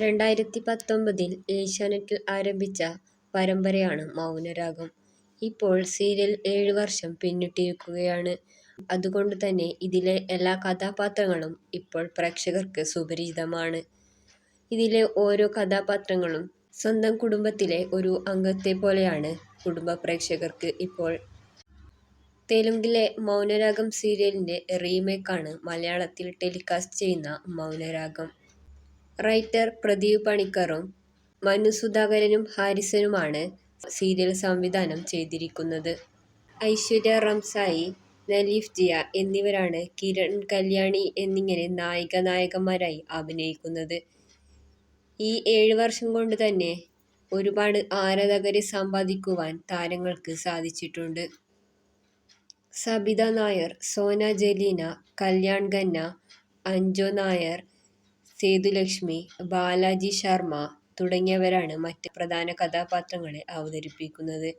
രണ്ടായിരത്തി പത്തൊമ്പതിൽ ഏഷ്യാനെറ്റിൽ ആരംഭിച്ച പരമ്പരയാണ് മൗനരാഗം. ഇപ്പോൾ സീരിയൽ ഏഴ് വർഷം പിന്നിട്ടിരിക്കുകയാണ്. അതുകൊണ്ട് തന്നെ ഇതിലെ എല്ലാ കഥാപാത്രങ്ങളും ഇപ്പോൾ പ്രേക്ഷകർക്ക് സുപരിചിതമാണ്. ഇതിലെ ഓരോ കഥാപാത്രങ്ങളും സ്വന്തം കുടുംബത്തിലെ ഒരു അംഗത്തെ പോലെയാണ് കുടുംബ പ്രേക്ഷകർക്ക് ഇപ്പോൾ. തെലുങ്കിലെ മൗനരാഗം സീരിയലിന്റെ റീമേക്കാണ് മലയാളത്തിൽ ടെലികാസ്റ്റ് ചെയ്യുന്ന മൗനരാഗം. റൈറ്റർ പ്രദീപ് പണിക്കറും മനു സുധാകരനും ഹാരിസനുമാണ് സീരിയൽ സംവിധാനം ചെയ്തിരിക്കുന്നത്. ഐശ്വര്യ റംസായി, നലീഫ് ജിയ എന്നിവരാണ് കിരൺ കല്യാണി എന്നിങ്ങനെ നായിക-നായകന്മാരായി അഭിനയിക്കുന്നത്. ഈ ഏഴ് വർഷം കൊണ്ട് തന്നെ ഒരുപാട് ആരാധകരെ സമ്പാദിക്കുവാൻ താരങ്ങൾക്ക് സാധിച്ചിട്ടുണ്ട്. സബിത നായർ, സോന ജലീന, കല്യാൺ ഖന്ന, അഞ്ജോ നായർ, സേതുലക്ഷ്മി, ബാലാജി ശർമ തുടങ്ങിയവരാണ് മറ്റ് പ്രധാന കഥാപാത്രങ്ങളെ അവതരിപ്പിക്കുന്നത്.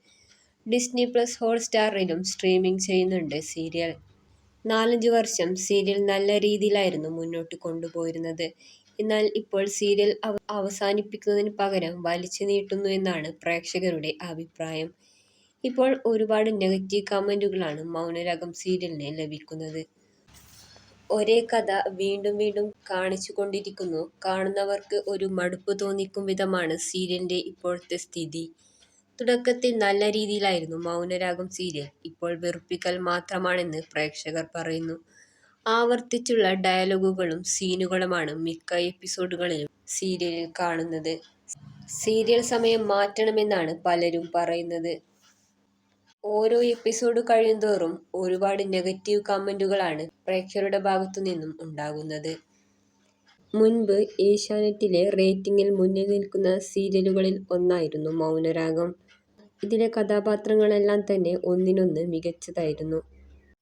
ഡിസ്നി പ്ലസ് ഹോട്ട്സ്റ്റാറിലും സ്ട്രീമിംഗ് ചെയ്യുന്നുണ്ട് സീരിയൽ. നാലഞ്ച് വർഷം സീരിയൽ നല്ല രീതിയിലായിരുന്നു മുന്നോട്ട് കൊണ്ടുപോയിരുന്നത്. എന്നാൽ ഇപ്പോൾ സീരിയൽ അവസാനിപ്പിക്കുന്നതിന് പകരം വലിച്ചു നീട്ടുന്നു എന്നാണ് പ്രേക്ഷകരുടെ അഭിപ്രായം. ഇപ്പോൾ ഒരുപാട് നെഗറ്റീവ് കമന്റുകളാണ് മൗനരാഗം സീരിയലിന് ലഭിക്കുന്നത്. ഒരേ കഥ വീണ്ടും വീണ്ടും കാണിച്ചു കൊണ്ടിരിക്കുന്നു കാണുന്നവർക്ക് ഒരു മടുപ്പ് തോന്നിക്കും വിധമാണ് സീരിയലിന്റെ ഇപ്പോഴത്തെ സ്ഥിതി. തുടക്കത്തിൽ നല്ല രീതിയിലായിരുന്നു മൗനരാഗം സീരിയൽ. ഇപ്പോൾ വെറുപ്പിക്കൽ മാത്രമാണെന്ന് പ്രേക്ഷകർ പറയുന്നു. ആവർത്തിച്ചുള്ള ഡയലോഗുകളും സീനുകളുമാണ് മിക്ക എപ്പിസോഡുകളിലും സീരിയലിൽ കാണുന്നത്. സീരിയൽ സമയം മാറ്റണമെന്നാണ് പലരും പറയുന്നത്. ഓരോ എപ്പിസോഡ് കഴിയുന്തോറും ഒരുപാട് നെഗറ്റീവ് കമന്റുകളാണ് പ്രേക്ഷകരുടെ ഭാഗത്തു നിന്നും ഉണ്ടാകുന്നത്. മുൻപ് ഏഷ്യാനെറ്റിലെ റേറ്റിംഗിൽ മുന്നിൽ നിൽക്കുന്ന സീരിയലുകളിൽ ഒന്നായിരുന്നു മൗനരാഗം. ഇതിലെ കഥാപാത്രങ്ങളെല്ലാം തന്നെ ഒന്നിനൊന്ന് മികച്ചതായിരുന്നു.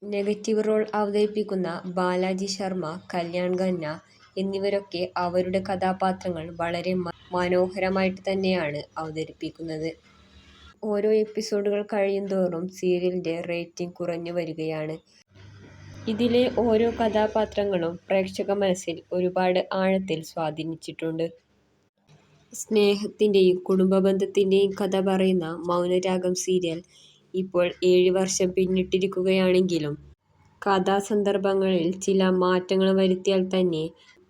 നെഗറ്റീവ് റോൾ അവതരിപ്പിക്കുന്ന ബാലാജി ശർമ്മ കല്യാൺ ഖന്ന എന്നിവരൊക്കെ അവരുടെ കഥാപാത്രങ്ങൾ വളരെ മനോഹരമായിട്ട് തന്നെയാണ് അവതരിപ്പിക്കുന്നത്. ഓരോ എപ്പിസോഡുകൾ കഴിയുന്തോറും സീരിയലിന്റെ റേറ്റിംഗ് കുറഞ്ഞു വരികയാണ്. ഇതിലെ ഓരോ കഥാപാത്രങ്ങളും പ്രേക്ഷക മനസ്സിൽ ഒരുപാട് ആഴത്തിൽ സ്വാധീനിച്ചിട്ടുണ്ട്. സ്നേഹത്തിന്റെയും കുടുംബ ബന്ധത്തിന്റെയും കഥ പറയുന്ന മൗനരാഗം സീരിയൽ ഇപ്പോൾ ഏഴ് വർഷം പിന്നിട്ടിരിക്കുകയാണെങ്കിലും കഥാസന്ദർഭങ്ങളിൽ ചില മാറ്റങ്ങൾ വരുത്തിയാൽ തന്നെ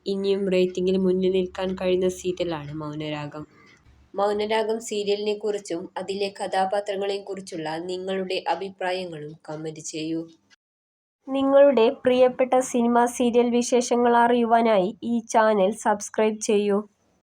ഇനിയും റേറ്റിംഗിൽ മുന്നിൽ നിൽക്കാൻ കഴിയുന്ന സീരിയലാണ് മൗനരാഗം. മൗനരാഗം സീരിയലിനെ കുറിച്ചും അതിലെ കഥാപാത്രങ്ങളെയും കുറിച്ചുള്ള നിങ്ങളുടെ അഭിപ്രായങ്ങളും കമന്റ് ചെയ്യൂ. നിങ്ങളുടെ പ്രിയപ്പെട്ട സിനിമ സീരിയൽ വിശേഷങ്ങൾ അറിയുവാനായി ഈ ചാനൽ സബ്സ്ക്രൈബ് ചെയ്യൂ.